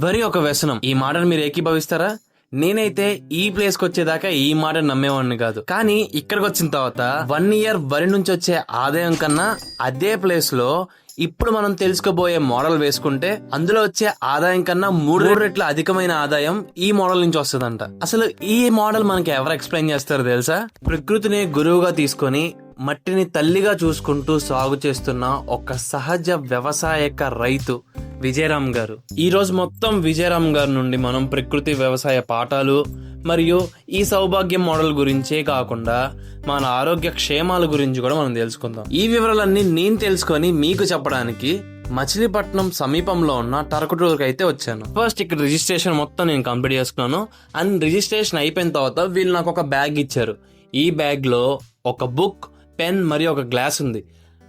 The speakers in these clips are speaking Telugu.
వరి ఒక వ్యసనం. ఈ మాటను మీరు ఏకీభవిస్తారా? నేనైతే ఈ ప్లేస్కి వచ్చేదాకా ఈ మాట నమ్మేవాడిని కాదు. కానీ ఇక్కడికి వచ్చిన తర్వాత వన్ ఇయర్ వరి నుంచి వచ్చే ఆదాయం కన్నా అదే ప్లేస్లో ఇప్పుడు మనం తెలుసుకోబోయే మోడల్ వేసుకుంటే అందులో వచ్చే ఆదాయం కన్నా మూడు రెట్ల అధికమైన ఆదాయం ఈ మోడల్ నుంచి వస్తుందంట. అసలు ఈ మోడల్ మనకి ఎవరు ఎక్స్ప్లెయిన్ చేస్తారో తెలుసా? ప్రకృతిని గురువుగా తీసుకొని మట్టిని తల్లిగా చూసుకుంటూ సాగు చేస్తున్న ఒక సహజ వ్యవసాయక రైతు విజయరామ్ గారు. ఈరోజు మొత్తం విజయరామ్ గారి నుండి మనం ప్రకృతి వ్యవసాయ పాఠాలు మరియు ఈ సౌభాగ్యం మోడల్ గురించే కాకుండా మన ఆరోగ్య క్షేమాల గురించి కూడా మనం తెలుసుకుందాం. ఈ వివరాలన్నీ నేను తెలుసుకొని మీకు చెప్పడానికి మచిలీపట్నం సమీపంలో ఉన్న టరకటూరుకి అయితే వచ్చాను. ఫస్ట్ ఇక్కడ రిజిస్ట్రేషన్ మొత్తం నేను కంప్లీట్ చేసుకున్నాను. అండ్ రిజిస్ట్రేషన్ అయిపోయిన తర్వాత వీళ్ళు నాకు ఒక బ్యాగ్ ఇచ్చారు. ఈ బ్యాగ్లో ఒక బుక్ పెన్ మరియు ఒక గ్లాస్ ఉంది.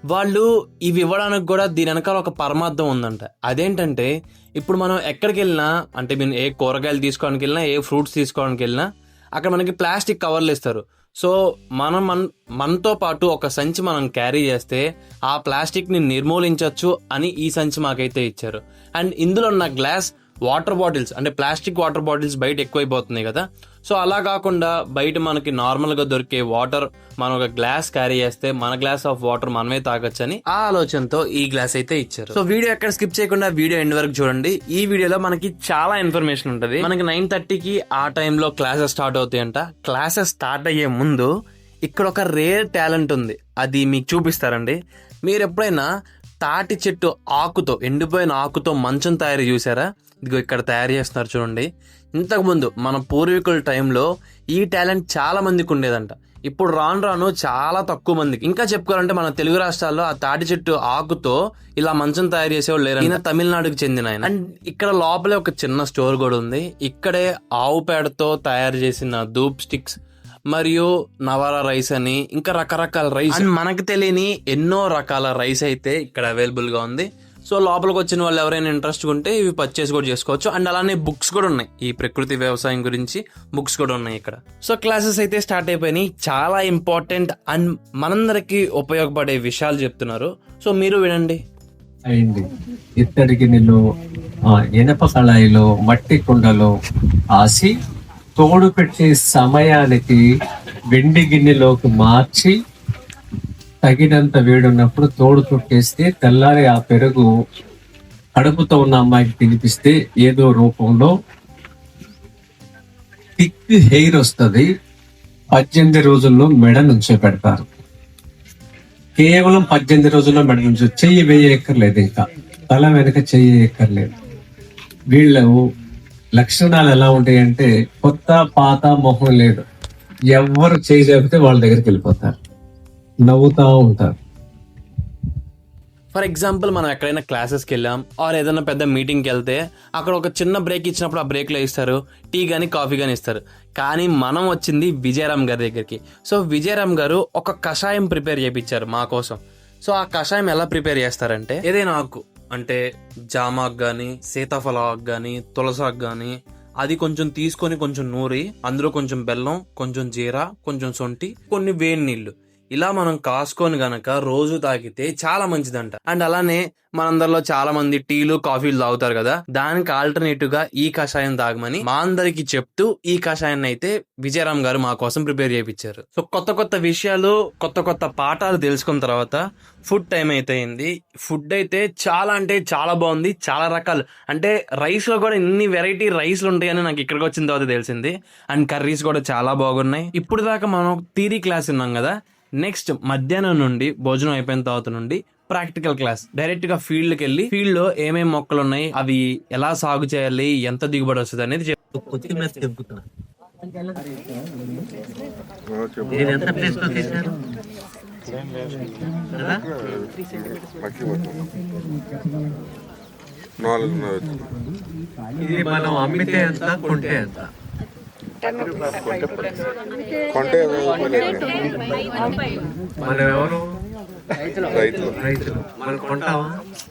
వాళ్ళు ఇవి ఇవ్వడానికి కూడా దీని వెనకాల ఒక పరమార్థం ఉందంట. అదేంటంటే ఇప్పుడు మనం ఎక్కడికి వెళ్ళినా అంటే మీరు ఏ కూరగాయలు తీసుకోవడానికి వెళ్ళినా ఏ ఫ్రూట్స్ తీసుకోవడానికి వెళ్ళినా అక్కడ మనకి ప్లాస్టిక్ కవర్లు ఇస్తారు. సో మనం మన మనతో పాటు ఒక సంచి మనం క్యారీ చేస్తే ఆ ప్లాస్టిక్ని నిర్మూలించవచ్చు అని ఈ సంచి మాకైతే ఇచ్చారు. అండ్ ఇందులో ఉన్న గ్లాస్ వాటర్ బాటిల్స్ అంటే ప్లాస్టిక్ వాటర్ బాటిల్స్ బయట ఎక్కువైపోతున్నాయి కదా సో అలా కాకుండా బయట మనకి నార్మల్గా దొరికే వాటర్ మనం ఒక గ్లాస్ క్యారీ చేస్తే మన గ్లాస్ ఆఫ్ వాటర్ మనమే తాగొచ్చని ఆ ఆలోచనతో ఈ గ్లాస్ అయితే ఇచ్చారు. సో వీడియో ఎక్కడ స్కిప్ చేయకుండా వీడియో ఎండ్ వరకు చూడండి. ఈ వీడియోలో మనకి చాలా ఇన్ఫర్మేషన్ ఉంటుంది. మనకి నైన్ థర్టీకి ఆ టైంలో క్లాసెస్ స్టార్ట్ అవుతాయంట. క్లాసెస్ స్టార్ట్ అయ్యే ముందు ఇక్కడ ఒక రేర్ టాలెంట్ ఉంది. అది మీకు చూపిస్తారండి. మీరు ఎప్పుడైనా తాటి చెట్టు ఆకుతో ఎండిపోయిన ఆకుతో మంచం తయారు చూసారా ఇదిగో ఇక్కడ తయారు చేస్తున్నారు చూడండి. ఇంతకు ముందు మన పూర్వీకుల టైంలో ఈ టాలెంట్ చాలా మందికి ఉండేదంట. ఇప్పుడు రాను రాను చాలా తక్కువ మందికి. ఇంకా చెప్పుకోవాలంటే మన తెలుగు రాష్ట్రాల్లో ఆ తాటి చెట్టు ఆకుతో ఇలా మంచం తయారు చేసేవాళ్ళు లేరు ఈయన తమిళనాడుకి చెందిన ఆయన. అండ్ ఇక్కడ లోపలే ఒక చిన్న స్టోర్ కూడా ఉంది. ఇక్కడే ఆవు పేడతో తయారు చేసిన ధూప్ స్టిక్స్ మరియు నవారా రైస్ అని ఇంకా రకరకాల రైస్. మనకు తెలియని ఎన్నో రకాల రైస్ అయితే ఇక్కడ అవైలబుల్గా ఉంది. సో లోపలికి వచ్చిన వాళ్ళు ఎవరైనా ఇంట్రెస్ట్ ఉంటే ఇవి పర్చేస్ కూడా చేసుకోవచ్చు. అండ్ అలానే బుక్స్ కూడా ఉన్నాయి. ఈ ప్రకృతి వ్యవసాయం గురించి బుక్స్ కూడా ఉన్నాయి ఇక్కడ. సో క్లాసెస్ అయితే స్టార్ట్ అయిపోయినాయి. చాలా ఇంపార్టెంట్ అండ్ మనందరికీ ఉపయోగపడే విషయాలు చెప్తున్నారు. సో మీరు వినండి. అయింది. ఇత్తడి గిన్నెలో ఇనప కళాయిలో మట్టి కుండలో ఆసి తోడు పెట్టే సమయానికి వెండి గిన్నెలోకి మార్చి తగినంత వేడున్నప్పుడు తోడు చుట్టేస్తే తెల్లారి ఆ పెరుగు కడుపుతో ఉన్న అమ్మాయికి తినిపిస్తే ఏదో రూపంలో థిక్ హెయిర్ వస్తుంది. పద్దెనిమిది రోజుల్లో మెడ నుంచో పెడతారు. కేవలం పద్దెనిమిది రోజుల్లో మెడ నుంచి చెయ్యి వేయక్కర్లేదు ఇంకా. తల వెనక చెయ్యి ఎక్కర్లేదు వీళ్ళు లక్షణాలు ఎలా ఉంటాయంటే కొత్త పాత మొహం లేదు. ఎవరు చేయి చెబితే వాళ్ళ దగ్గరికి వెళ్ళిపోతారు. నవ్వుతా ఉంటారు. ఫర్ ఎగ్జాంపుల్ మనం ఎక్కడైనా క్లాసెస్కి వెళ్ళాం ఆర్ ఏదైనా పెద్ద మీటింగ్కి వెళ్తే అక్కడ ఒక చిన్న బ్రేక్ ఇచ్చినప్పుడు ఆ బ్రేక్లో ఇస్తారు టీ కానీ కాఫీ కానీ ఇస్తారు. కానీ మనం వచ్చింది విజయరామ్ గారి దగ్గరికి. సో విజయరామ్ గారు ఒక కషాయం ప్రిపేర్ చేయించారు మా కోసం. సో ఆ కషాయం ఎలా ప్రిపేర్ చేస్తారంటే ఏదైనా ఆకు అంటే జామాకు కానీ సీతాఫల ఆకు కానీ తులసాకు కానీ అది కొంచెం తీసుకొని కొంచెం నూరి అందులో కొంచెం బెల్లం కొంచెం జీరా కొంచెం సొంటి కొన్ని వేడి నీళ్ళు. ఇలా మనం కాసుకొని గనక రోజు తాగితే చాలా మంచిదంట. అండ్ అలానే మనందరిలో చాలా మంది టీలు కాఫీలు తాగుతారు కదా. దానికి ఆల్టర్నేటివ్గా ఈ కషాయం తాగమని మా అందరికి చెప్తూ ఈ కషాయాన్ని అయితే విజయరామ్ గారు మా కోసం ప్రిపేర్ చేయించారు సో కొత్త కొత్త విషయాలు కొత్త కొత్త పాఠాలు తెలుసుకున్న తర్వాత ఫుడ్ టైం అయితే అయింది ఫుడ్ అయితే చాలా అంటే చాలా బాగుంది. చాలా రకాలు. అంటే రైస్లో కూడా ఇన్ని వెరైటీ రైస్లు ఉంటాయని నాకు ఇక్కడికి వచ్చిన తర్వాత తెలిసింది. అండ్ కర్రీస్ కూడా చాలా బాగున్నాయి. ఇప్పుడు దాకా మనం థీరీ క్లాస్ ఉన్నాం కదా. నెక్స్ట్ మధ్యాహ్నం నుండి భోజనం అయిపోయిన తర్వాత నుండి ప్రాక్టికల్ క్లాస్ డైరెక్ట్గా ఫీల్డ్కి వెళ్ళి ఫీల్డ్లో ఏమేమి మొక్కలు ఉన్నాయి అవి ఎలా సాగు చేయాలి ఎంత దిగుబడి వస్తుంది అనేది ఇది మనం అమ్మితే ఎంత కొంటే ఎంత? కొంటే మనం ఎవరు రైతులు. రైతులు. మనం కొంటామా?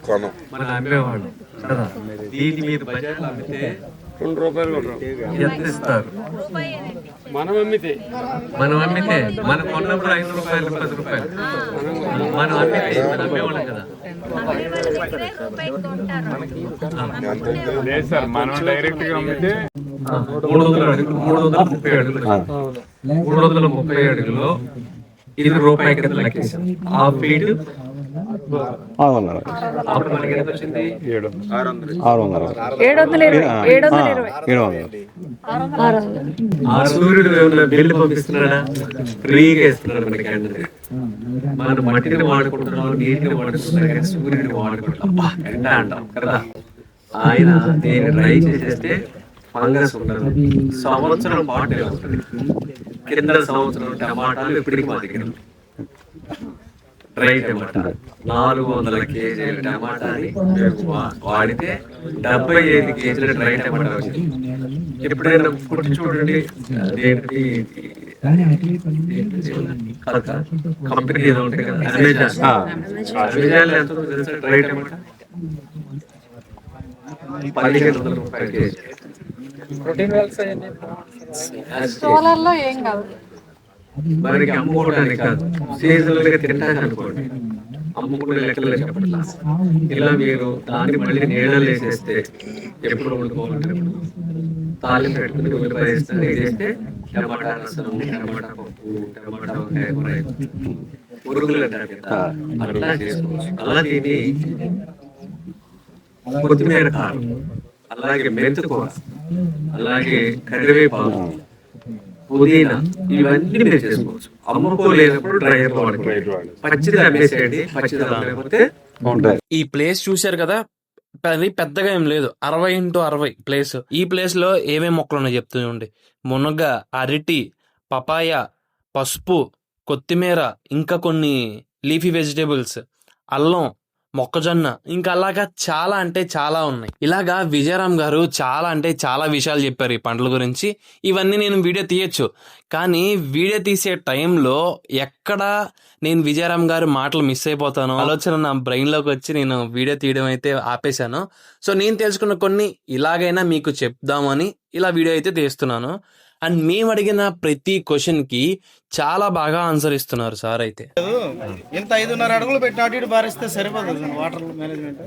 కొనం. మనం అమ్మేవాళ్ళు. కదా? దీన్ని మీరు బజార్లో అమ్మితే రెండు రూపాయలు ఎంత ఇస్తారు? మనం అమ్మితే. మనం అమ్మితే మనం కొన్నప్పుడు ఐదు రూపాయలు పది రూపాయలు. మనం అమ్మితే మనం అమ్మేవాళ్ళం కదా? లేదు సార్ మనం డైరెక్ట్గా అమ్మితే మూడు వందల అడుగులు మూడు వందల ముప్పై అడుగులు. మూడు వందల ముప్పై అడుగులో ఇది రూపాయి కింద లెక్కేసాం ఆ ఫీట్ అప్పుడు మనకి ఎంత వచ్చింది? ఏడు. ఆరు వందలు ఏడు వందల ఇరవై ఏడు వందల ఇరవై. ఏడు వందలు ఆరు వందలు ఆ సూర్యుడు ఏమన్నా బిల్లు పంపిస్తున్నాడా? ఫ్రీగా ఇస్తున్నాడు మనకి ఎండ మనం మట్టిని వాడుకుంటున్నాం నీటిని వాడుకుంటున్నాం కానీ సూర్యుడిని వాడుకుంటున్నాం. అబ్బా, ఎండ అంటాం కదా? ఆయన దీన్ని ట్రై చేసేస్తే ఫంగస్ ఉండదు. సంవత్సరం పాటు ఉంటుంది. కింద సంవత్సరం టమాటాలు ఎప్పటికీ మా దగ్గర డ్రై టమాటా నాలుగు వందల కేజీల టమాటాని వాడితే డెబ్బై ఐదు కేజీల డ్రై టమాటా వచ్చింది. ఎప్పుడైనా పుట్టి చూడండి అదేంటి? కంపెనీ ఏదో ఉంటుంది కదా అమెజాన్. అమెజాన్ ఎంత డ్రై టమాటా? పదిహేను వందల రూపాయలు కేజీ. సోలార్లో ఏం కాదు. మనకి అమ్ముకోవడానికి కాదు. సీజనల్గా తింటానికి అనుకోండి అమ్ముకునే లెక్కలు చెప్పట్లా ఇలా మీరు దాన్ని మళ్ళీ నీళ్ళలో వేసేస్తే ఎప్పుడు వండుకోవాలంటే తాలింపు పెట్టుకుని ఉల్లిపాయ వేస్తే టమాటా రసం టమాటా పప్పు టమాటా వంకాయ కూర పురుగులు అట్లా చేసుకోవచ్చు. అలా కొత్తిమీర కారం అలాగే మెంతు కూర అలాగే కరివేపాకు పుదీనా ఇవన్నీ మీరు చేసుకోవచ్చు. అమ్ముకోలేనప్పుడు డ్రైవర్ వాడుకోవాలి పచ్చిది అమ్మేసేయండి పచ్చిది అమ్మలేకపోతే ఈ ప్లేస్ చూశారు కదా అది పెద్దగా ఏం లేదు. అరవై ఇంటూ అరవై ప్లేస్. ఈ ప్లేస్లో ఏమేమి మొక్కలు ఉన్నాయో చెప్తూ చూడండి. మునగ అరటి పపాయ పసుపు కొత్తిమీర ఇంకా కొన్ని లీఫీ వెజిటేబుల్స్ అల్లం మొక్కజొన్న. ఇంకా అలాగా చాలా అంటే చాలా ఉన్నాయి. ఇలాగా విజయరామ్ గారు చాలా అంటే చాలా విషయాలు చెప్పారు ఈ పంటల గురించి. ఇవన్నీ నేను వీడియో తీయచ్చు. కానీ వీడియో తీసే టైంలో ఎక్కడ నేను విజయరామ్ గారు మాటలు మిస్ అయిపోతాను. ఆలోచన నా బ్రెయిన్లోకి వచ్చి నేను వీడియో తీయడం అయితే ఆపేశాను. సో నేను తెలుసుకున్న కొన్ని ఇలాగైనా మీకు చెప్దామని ఇలా వీడియో అయితే తీస్తున్నాను. అండ్ మేము అడిగిన ప్రతి క్వశ్చన్కి చాలా బాగా ఆన్సర్ ఇస్తున్నారు సార్ అయితే. ఇంత ఐదున్నర అడుగులు పెట్టి అటు ఇటు బారిస్తే సరిపోతుంది సార్ వాటర్ మేనేజ్మెంట్?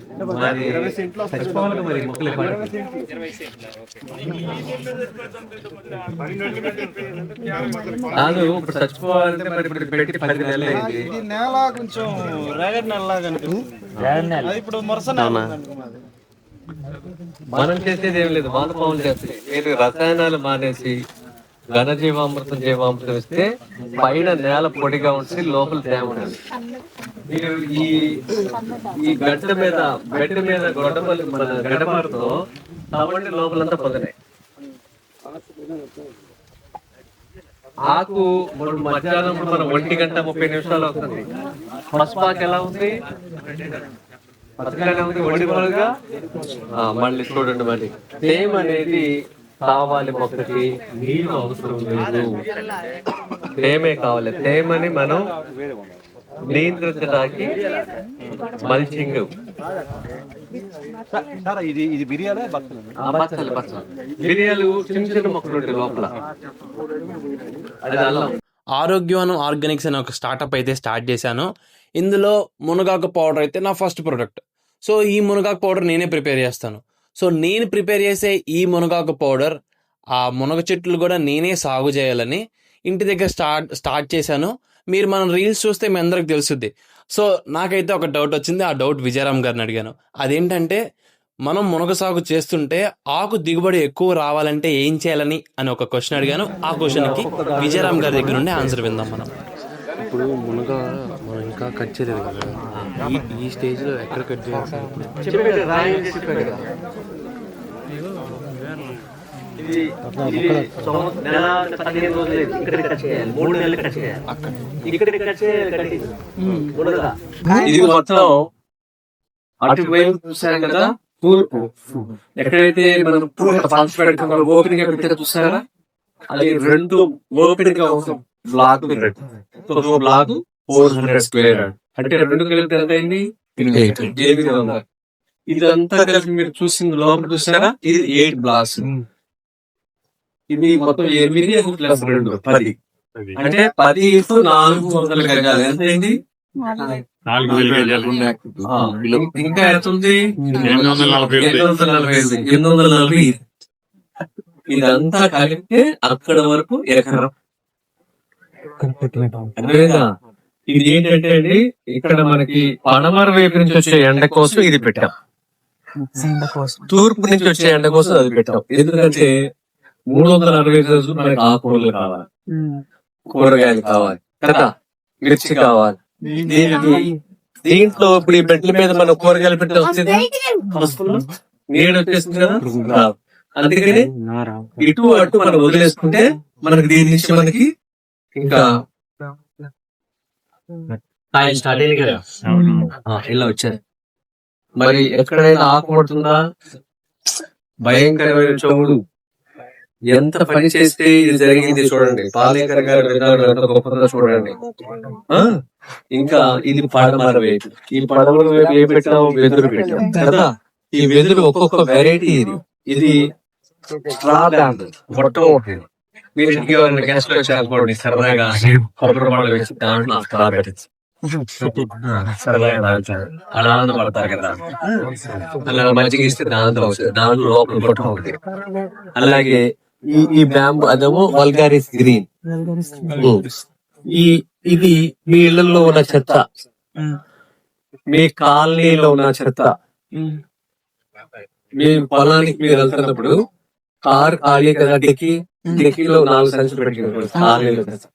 చచ్చిపోవాలంటే మరి ఇప్పుడు పెట్టి పది నెలలు అయింది. ఇది నేల కొంచెం రేగడి నెలలాగా అనిపిస్తుంది. అది ఇప్పుడు మొరస నేల. మనం చేసేది ఏం లేదు వాళ్ళ చేస్తాయి. మీరు రసాయనాలు మానేసి ఘన జీవామృతం జీవామృతం ఇస్తే పైన నేల పొడిగా ఉంటుంది లోపల తేమ ఉండాలి. మీరు ఈ ఈ గడ్డ మీద బెడ్ మీద గొడవలు మన గడపలతో కాబట్టి లోపలంతా పొందనే. ఆకు మధ్యాహ్నం మన ఒంటి గంట ముప్పై నిమిషాలు అవుతుంది. పసుపాకు ఎలా ఉంది? ఉంది? మళ్ళీ చూడండి మళ్ళీ సేమ్ అనేది కావాలి మొక్కకి నీళ్ళు అవసరం లేదు. తేమే కావాలి. తేమని మనం నియంత్రించడానికి మల్చింగ్. ఇది ఇది బిర్యానీ బట్టలు బచ్చలు? బచ్చలు బిర్యాలు చిన్న చిన్న మొక్కలు ఉంటాయి లోపల. అది అల్లం. ఆరోగ్యవనం ఆర్గానిక్స్ అనే ఒక స్టార్టప్ అయితే స్టార్ట్ చేశాను. ఇందులో మునగాకు పౌడర్ అయితే నా ఫస్ట్ ప్రోడక్ట్. సో ఈ మునగాకు పౌడర్ నేనే ప్రిపేర్ చేస్తాను. సో నేను ప్రిపేర్ చేసే ఈ మునగాకు పౌడర్ ఆ మునగ చెట్లు కూడా నేనే సాగు చేయాలని ఇంటి దగ్గర స్టార్ట్ స్టార్ట్ చేశాను. మీరు మనం రీల్స్ చూస్తే మీ అందరికి తెలుస్తుంది సో నాకైతే ఒక డౌట్ వచ్చింది ఆ డౌట్ విజయరామ్ గారిని అడిగాను. అదేంటంటే మనం మునగ సాగు చేస్తుంటే ఆకు దిగుబడి ఎక్కువ రావాలంటే ఏం చేయాలని అని ఒక క్వశ్చన్ అడిగాను. ఆ క్వశ్చన్కి విజయరామ్ గారి దగ్గర నుండి ఆన్సర్ విందాం మనం. ఇప్పుడు మునగ మనం ఇంకా కట్ చేయలేదు కదా. ఈ ఈ స్టేజ్లో ఎక్కడ కట్ చేయాలి. మూడు నెలలు కట్ చేయాలి. ఇక్కడ కట్ చేయాలి కటింగ్ ఉండదా ఇది మొత్తం అటువైపు చూసారు కదా? తూర్పు ఎక్కడైతే మనం ఫంక్షన్ పెట్టుకున్నాం ఓపెనింగ్ ఎక్కడ చూసారా? అది రెండు opening block block four hundred square. అంటే రెండు కలిపి ఎంత అయింది? ఎనిమిది వందలు. ఇదంతా కలిపి మీరు చూసింది లోపల చూసారా? ఇది ఎయిట్ బ్లాక్స్. ఇది మొత్తం ఎనిమిది ప్లస్ రెండు పది. అంటే పది ఇంటూ నాలుగు వందల గజాలు. ఎంత అయింది? ఇంకా ఎంత ఉంది? ఎనిమిది వందల నలభై ఎనిమిది వందల నలభై. ఇదంతా కలిపితే అక్కడ వరకు ఎకరం. ఇది ఏంటంటే అండి ఇక్కడ మనకి పడమర వైపు నుంచి వచ్చే ఎండ కోసం ఇది పెట్టాం. తూర్పు నుంచి వచ్చే ఎండ కోసం అది పెట్టాం. ఎందుకంటే మూడు వందల అరవై రోజులు మనకి ఆకుకూరలు కావాలి. కూరగాయలు కావాలి. కదా? మిర్చి కావాలి. దీనికి దీంట్లో ఇప్పుడు ఈ బెడ్ల మీద మనం కూరగాయలు పెట్టి వస్తుంది? నీడ వచ్చేస్తుంది కదా. అందుకని ఇటు అటు మనం వదిలేసుకుంటే మనకి దీని నుంచి మనకి ఇంకా ఆయన స్టార్ట్ అయింది కదా? ఆ, ఇలా వచ్చారు. మరి ఎక్కడైనా ఆకుపడుతుందా భయంకరమైన చౌడు. ఎంత పని చేస్తే ఇది జరిగింది చూడండి. పాలేకర్ గారి విధానం ఎంత గొప్పదో చూడండి. ఆ? ఇంకా ఇది పడమర వైపు. ఈ పడమర వైపు ఏ పెట్టాము వెదురు పెట్టాం కదా? ఈ వెదురు ఒక్కొక్క వెరైటీ ఇది. ఇది స్ట్రా బ్యాండ్ ఉంటుంది మీరు ఇంటికి ఎవరైనా గెస్ట్ వచ్చారనుకోండి సరదాగా కొబ్బరి వాళ్ళు వేసి దాంట్లో ఆ స్ట్రా పెట్టచ్చు. సరదాగా అలా ఆనందపడతారు కదా. అలా ఇస్తే దాంతో వస్తుంది. దాంట్లో లోపల గొట్టం ఒకటి అలాగే ఈ ఈ బ్యాంబు అదేమో వల్గారిస్ గ్రీన్. ఈ ఇది మీ ఇళ్ళలో ఉన్న చెత్త. మీ కాలనీలో ఉన్న చెత్త. మీ పొలానికి మీరు వెళ్తున్నప్పుడు కార్ ఖాళీ కదా డిక్కి డిక్కీలో నాలుగు సంచులు పెట్టుకుని ఖాళీలో చెత్త.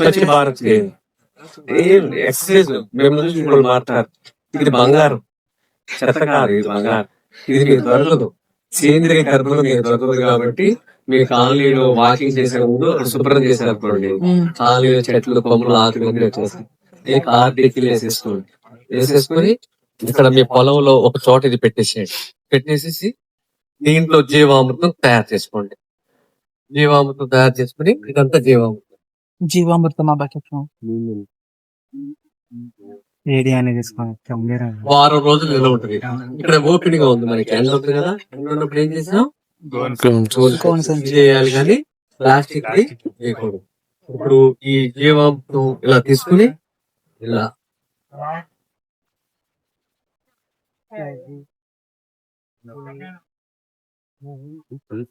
స్వచ్ఛ భారత్ చేయండి. ఏం ఎక్సర్సైజ్ మేము చూసి ఇప్పుడు మాట్లాడారు ఇది బంగారం. చెత్త కాదు ఇది బంగారం. ఇది మీకు దొరకదు. సేంద్రియ కర్మలు మీకు దొరకదు కాబట్టి మీ కాలనీలో వాకింగ్ చేసే ముందు శుభ్రం చేశారు అనుకోండి కాలనీలో చెట్లు కొమ్మలు ఆకులు వచ్చేస్తాయి. ఈ కార్ డిక్కీలు వేసేసుకోండి. వేసేసుకొని ఇక్కడ మీ పొలంలో ఒక చోట ఇది పెట్టేసేయండి. పెట్టేసేసి దీంట్లో జీవామృతం తయారు చేసుకోండి. జీవామృతం తయారు చేసుకుని ఇదంతా జీవామృతం. జీవామృతం ఏడి అనేది తీసుకోండి వారం రోజులు నిల్వ ఉంటుంది. ఇక్కడ ఓపెన్గా ఉంది మనకి. ఎండ ఉంటుంది కదా. ఎండ ఉన్నప్పుడు ఏం చేసాం. చేయాలి కానీ ప్లాస్టిక్ చేయకూడదు ఇప్పుడు ఈ జీవామృతం ఇలా తీసుకుని ఇలా.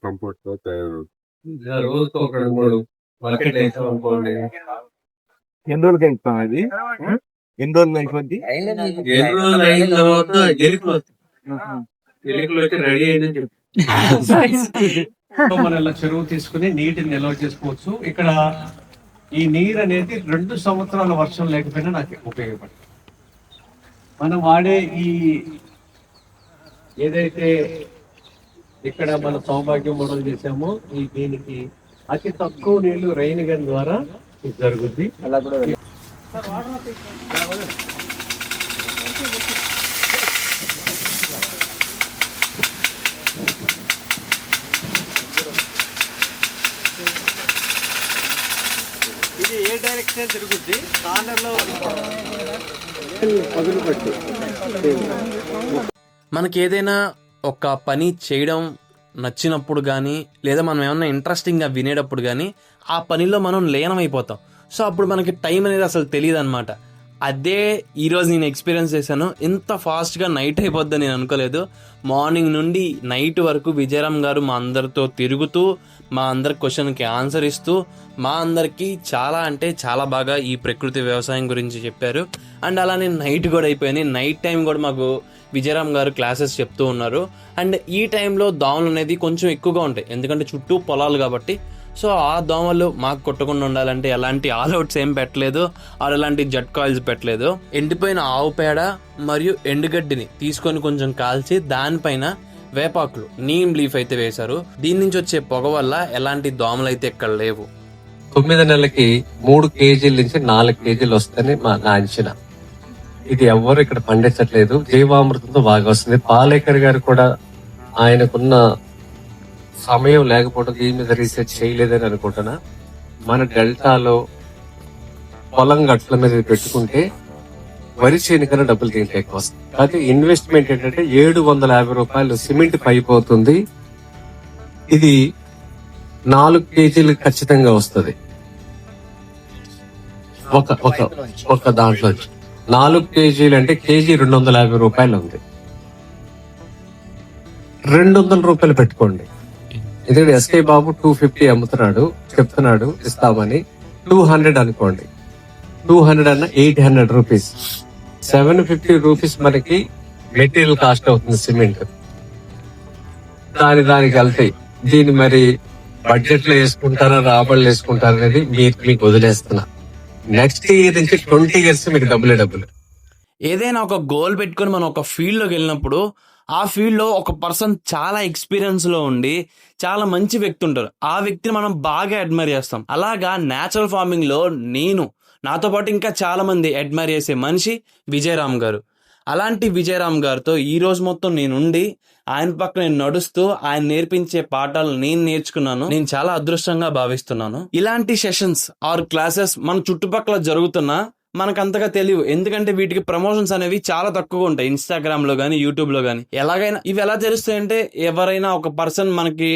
కంఫర్ట్తో తయారు ఇలా రోజుకు ఒక రెండు మూడు బకెట్ వేసాం అనుకోండి. ఎన్ని రోజులకి వెళ్తాం అది? ఎన్ని రోజులు అయిపోద్ది ఎన్ని రోజులు అయిన తర్వాత ఎలుకలు వస్తాయి. ఎలుకలు వచ్చి రెడీ అయిందని చెప్పి. మనం ఇలా చెరువు తీసుకుని నీటిని నిల్వ చేసుకోవచ్చు. ఇక్కడ ఈ నీరు అనేది రెండు సంవత్సరాల వర్షం లేకపోయినా నాకు ఉపయోగపడుతుంది. మనం వాడే ఈ ఏదైతే ఇక్కడ మన సౌభాగ్యం మోడల్ చేసామో ఈ దీనికి అతి తక్కువ నీళ్ళు రైన్ గన్ ద్వారా ఇది జరుగుద్ది. అలా కూడా ఇది ఏ డైరెక్షన్ తిరుగుద్ది? కార్నర్లో పదులు పట్టు. మనకి ఏదైనా ఒక పని చేయడం నచ్చినప్పుడు కానీ లేదా మనం ఏమన్నా ఇంట్రెస్టింగ్గా వినేటప్పుడు కానీ ఆ పనిలో మనం లీనమైపోతాం. సో అప్పుడు మనకి టైం అనేది అసలు తెలియదు అనమాట అదే ఈరోజు నేను ఎక్స్పీరియన్స్ చేశాను. ఇంత ఫాస్ట్గా నైట్ అయిపోద్దని నేను అనుకోలేదు. మార్నింగ్ నుండి నైట్ వరకు విజయరామ్ గారు మా అందరితో తిరుగుతూ మా అందరి క్వశ్చన్కి ఆన్సర్ ఇస్తూ మా అందరికీ చాలా అంటే చాలా బాగా ఈ ప్రకృతి వ్యవసాయం గురించి చెప్పారు. అండ్ అలానే నైట్ కూడా అయిపోయింది. నైట్ టైం కూడా మాకు విజయరామ్ గారు క్లాసెస్ చెప్తూ ఉన్నారు. అండ్ ఈ టైంలో దోమలు అనేది కొంచెం ఎక్కువగా ఉంటాయి. ఎందుకంటే చుట్టూ పొలాలు కాబట్టి సో ఆ దోమలు మాకు కొట్టకుండా ఉండాలంటే ఎలాంటి ఆల్అవుట్స్ ఏం పెట్టలేదు ఆరు ఎలాంటి జట్ కాయిల్స్ పెట్టలేదు. ఎండిపోయిన ఆవు పేడ మరియు ఎండుగడ్డిని తీసుకొని కొంచెం కాల్చి దానిపైన వేపాకులు నీమ్ లీఫ్ అయితే వేశారు. దీని నుంచి వచ్చే పొగ వల్ల ఎలాంటి దోమలు అయితే ఇక్కడ లేవు. తొమ్మిది నెలలకి మూడు కేజీల నుంచి నాలుగు కేజీలు వస్తాయని మా నా అంచనా. ఇది ఎవ్వరు ఇక్కడ పండించట్లేదు. జీవామృతంతో బాగా వస్తుంది. పాలేకర్ గారు కూడా ఆయనకున్న సమయం లేకపోవడం దీని మీద రీసెర్చ్ చేయలేదని అనుకుంటున్నా. మన డెల్టాలో పొలం గట్ల మీద పెట్టుకుంటే వరి చేను కన్నా డబ్బులు దీంట్లో ఎక్కువ వస్తుంది అయితే ఇన్వెస్ట్మెంట్ ఏంటంటే ఏడు వందల యాభై రూపాయలు సిమెంట్ పైప్ అవుతుంది ఇది నాలుగు కేజీలు ఖచ్చితంగా వస్తుంది. ఒక ఒక ఒక దాంట్లో నాలుగు కేజీలు అంటే కేజీ రెండు వందల యాభై రూపాయలు ఉంది. రెండు వందల రూపాయలు పెట్టుకోండి. ఎందుకంటే ఎస్కే బాబు టూ ఫిఫ్టీ అమ్ముతున్నాడు చెప్తున్నాడు ఇస్తామని. టూ హండ్రెడ్ అనుకోండి. టూ హండ్రెడ్ అన్న eight hundred rupees seven fifty rupees మనకి మెటీరియల్ కాస్ట్ అవుతుంది సిమెంట్. దాని దానికి వెళ్తాయి దీన్ని మరి బడ్జెట్లో వేసుకుంటారా రాబడులు వేసుకుంటారా అనేది మీరు మీకు వదిలేస్తున్నా. నెక్స్ట్ ఇయర్ నుంచి ట్వంటీ ఇయర్స్ మీకు డబ్బులే డబ్బులు ఏదైనా ఒక గోల్ పెట్టుకొని మనం ఒక ఫీల్డ్లోకి వెళ్ళినప్పుడు ఆ ఫీల్డ్లో ఒక పర్సన్ చాలా ఎక్స్పీరియన్స్లో ఉండి చాలా మంచి వ్యక్తి ఉంటారు. ఆ వ్యక్తిని మనం బాగా అడ్మైర్ చేస్తాం. అలాగా నేచురల్ ఫార్మింగ్లో నేను నాతో పాటు ఇంకా చాలామంది అడ్మైర్ చేసే మనిషి విజయరామ్ గారు. అలాంటి విజయరామ్ గారితో ఈ రోజు మొత్తం నేను ఉండి ఆయన పక్కన నేను నడుస్తూ ఆయన నేర్పించే పాఠాలు నేను నేర్చుకున్నాను. నేను చాలా అదృష్టంగా భావిస్తున్నాను. ఇలాంటి సెషన్స్ ఆర్ క్లాసెస్ మన చుట్టుపక్కల జరుగుతున్నా మనకు అంతగా తెలియవు. ఎందుకంటే వీటికి ప్రమోషన్స్ అనేవి చాలా తక్కువగా ఉంటాయి. ఇన్స్టాగ్రామ్లో కానీ యూట్యూబ్లో కానీ ఎలాగైనా ఇవి ఎలా తెలుస్తాయంటే ఎవరైనా ఒక పర్సన్ మనకి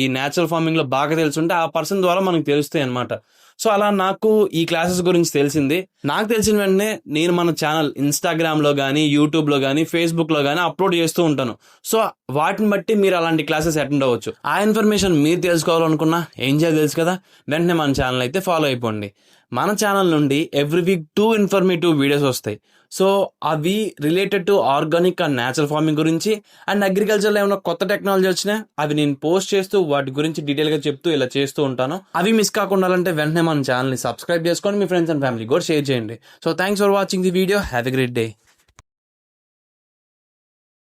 ఈ నేచురల్ ఫార్మింగ్లో బాగా తెలుసుంటే ఆ పర్సన్ ద్వారా మనకు తెలుస్తాయి అనమాట సో అలా నాకు ఈ క్లాసెస్ గురించి తెలిసింది. నాకు తెలిసిన వెంటనే నేను మన ఛానల్ ఇన్స్టాగ్రామ్లో కానీ యూట్యూబ్లో కానీ ఫేస్బుక్లో కానీ అప్లోడ్ చేస్తూ ఉంటాను. సో వాటిని బట్టి మీరు అలాంటి క్లాసెస్ అటెండ్ అవ్వచ్చు. ఆ ఇన్ఫర్మేషన్ మీరు తెలుసుకోవాలనుకున్నా ఏం చేయాలి తెలుసు కదా? వెంటనే మన ఛానల్ అయితే ఫాలో అయిపోండి. మన ఛానల్ నుండి every week two informative videos వస్తాయి. సో అవి related to organic and natural farming గురించి అండ్ అగ్రికల్చర్లో ఏమైనా కొత్త టెక్నాలజీ వచ్చినా అవి నేను పోస్ట్ చేస్తూ వాటి గురించి డీటెయిల్గా చెప్తూ ఇలా చేస్తూ ఉంటాను. అవి మిస్ కాకుండా వెంటనే మన ఛానల్ని సబ్స్క్రైబ్ చేసుకొని మీ ఫ్రెండ్స్ అండ్ ఫ్యామిలీ కూడా షేర్ చేయండి. So thanks for watching the video have a great day